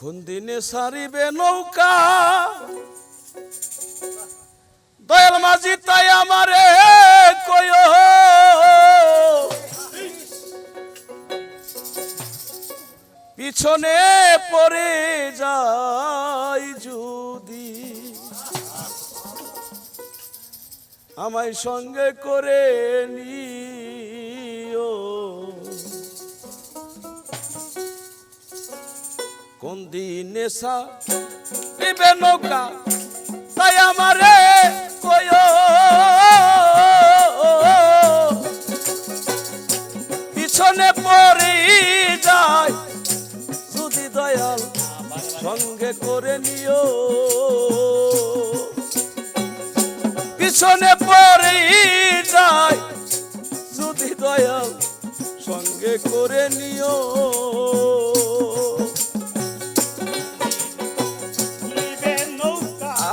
কোন দিনে সারিবে নৌকা। দয়াল মাঝি, তাই আমারে কয় পিছনে পড়ে যাই যদি। আমায় সঙ্গে করে নিও কোন দিনে সা দিবে নৌকা? তাই আমারে কয় পিছনে পড়ে যায়, যদি দয়াল সঙ্গে করে নিও। পিছনে পড়ে যায়, যদি দয়াল সঙ্গে করে নিও।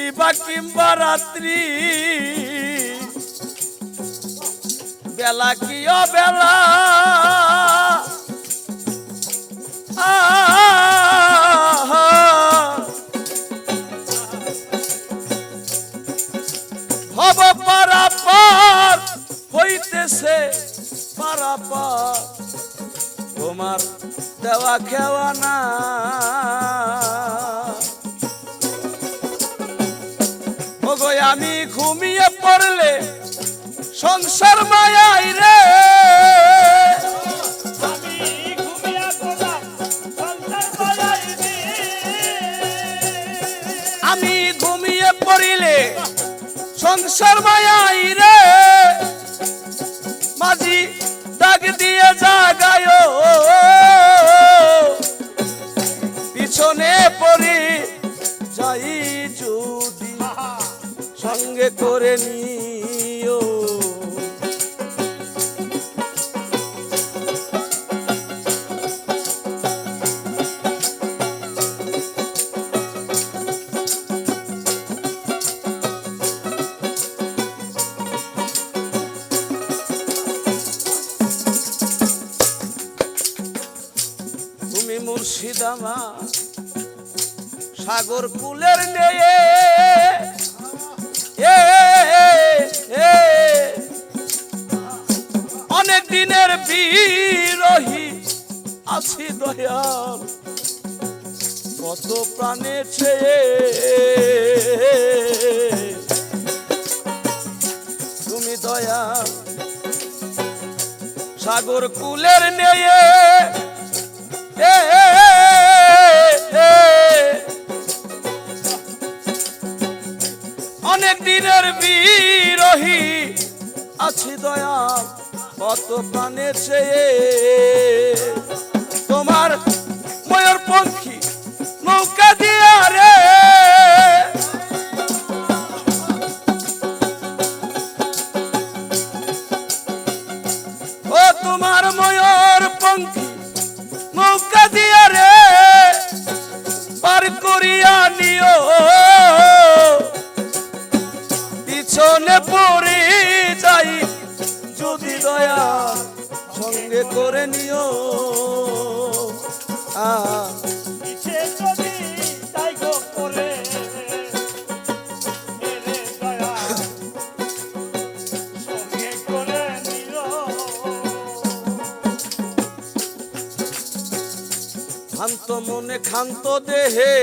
দিবা কিংবা রাত্রি। বেলা কি বেলা হব পারাপার হইতেছে পারাপার। তোমার দেওয়া খেওয়া না আমি ঘুমিয়ে পড়লে সংসার মায়াই রে। আমি ঘুমিয়া পড়িলে সংসার মায়াই রে। মাঝি ডাক দিয়ে জাগায়। পিছনে পড়ি যাই। সঙ্গে করে নিও। তুমি মুর্শিদামা সাগর কুলের নেয়ে অনেক দিনের বিরহি আছি দয়াল। কত প্রাণে ছেয়ে তুমি দয়াল। সাগর কুলের নেয়ে দিনের বিরহি আছি দয়া কত প্রাণে চেয়ে। তোমার ময়ূর পঙ্খী নৌকা দিয়া রে। করে নিও। আ। শান্ত মনে ক্ষান্ত দেহে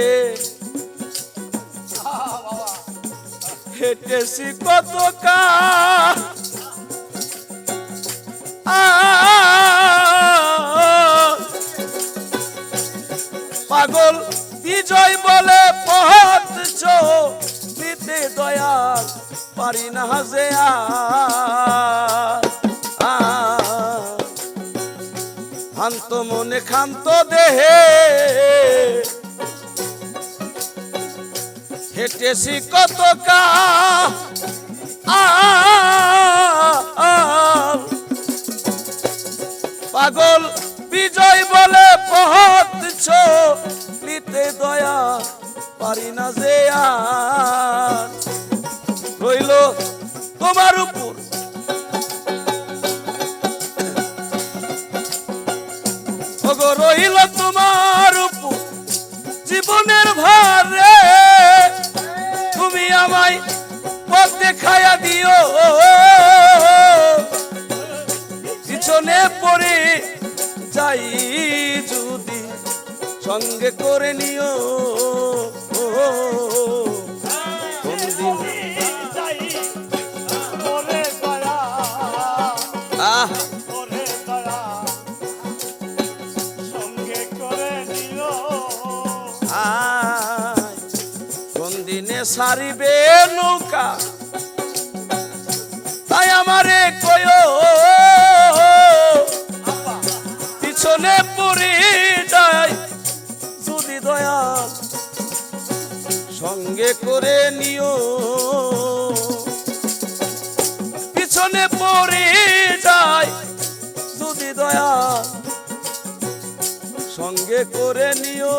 হেঁটেছি কত কা পারি না। শান্ত শান্ত মনে ক্ষান্ত দেহে। হেঁটেছি কত কা পাগল বিজয় বলে পথ নিতে দয়া পারি না যে তোমার উপর রইল তোমার উপর জীবনের ভারে তুমি আমায় পথ দেখায়া দিও পিছনে পড়ে যাই যদি সঙ্গে করে নিও সারিবে নৌকা। তাই আমারে কয়ো পিছনে পড়ে যায়, যদি দয়া সঙ্গে করে নিও। পিছনে পড়ে যায়, যদি দয়া সঙ্গে করে নিও।